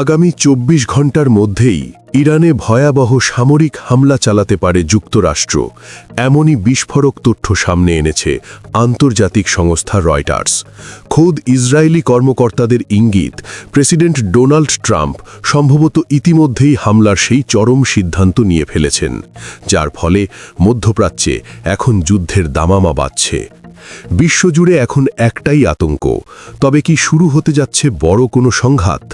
আগামী চব্বিশ ঘণ্টার মধ্যেই ইরানে ভয়াবহ সামরিক হামলা চালাতে পারে যুক্তরাষ্ট্র। এমনই বিস্ফোরক তথ্য সামনে এনেছে আন্তর্জাতিক সংস্থা রয়টার্স। খোদ ইসরায়েলি কর্মকর্তাদের ইঙ্গিত, প্রেসিডেন্ট ডোনাল্ড ট্রাম্প সম্ভবত ইতিমধ্যেই হামলার সেই চরম সিদ্ধান্ত নিয়ে ফেলেছেন, যার ফলে মধ্যপ্রাচ্যে এখন যুদ্ধের দামামা বাজছে বিশ্বজুড়ে এখন একটাই আতঙ্ক। তবে কি শুরু হতে যাচ্ছে বড় কোনো সংঘাত?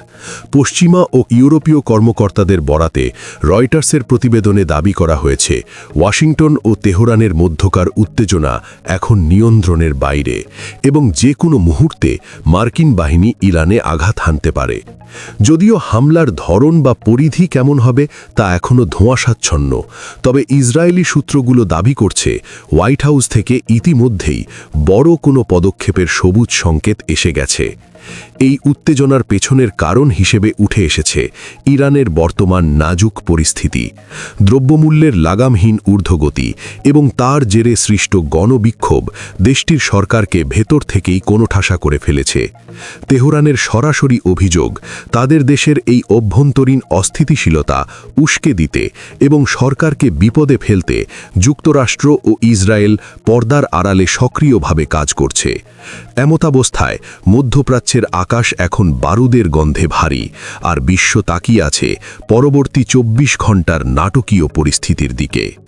পশ্চিমা ও ইউরোপীয় কর্মকর্তাদের বরাতে রয়টার্সের প্রতিবেদনে দাবি করা হয়েছে, ওয়াশিংটন ও তেহরানের মধ্যকার উত্তেজনা এখন নিয়ন্ত্রণের বাইরে এবং যে কোনো মুহূর্তে মার্কিন বাহিনী ইরানে আঘাত হানতে পারে। যদিও হামলার ধরন বা পরিধি কেমন হবে তা এখনও ধোঁয়াশাচ্ছন্ন, তবে ইসরায়েলি সূত্রগুলো দাবি করছে হোয়াইট হাউস থেকে ইতিমধ্যেই বড় কোনো পদক্ষেপের সবুজ সংকেত এসে গেছে। এই উত্তেজনার পেছনের কারণ হিসেবে উঠে এসেছে ইরানের বর্তমান নাজুক পরিস্থিতি, দ্রব্যমূল্যের লাগামহীন ঊর্ধ্বগতি এবং তার জেরে সৃষ্ট গণবিক্ষোভ দেশটির সরকারকে ভেতর থেকেই কোণঠাসা করে ফেলেছে। তেহরানের সরাসরি অভিযোগ, তাদের দেশের এই অভ্যন্তরীণ অস্থিতিশীলতা উস্কে দিতে এবং সরকারকে বিপদে ফেলতে যুক্তরাষ্ট্র ও ইসরায়েল পর্দার আড়ালে সক্রিয়ভাবে কাজ করছে। এমতাবস্থায় মধ্যপ্রাচ্যের আকাশ এখন বারুদের গন্ধে ভারী, আর বিশ্ব তাকিয়ে আছে পরবর্তী চব্বিশ ঘণ্টার নাটকীয় পরিস্থিতির দিকে।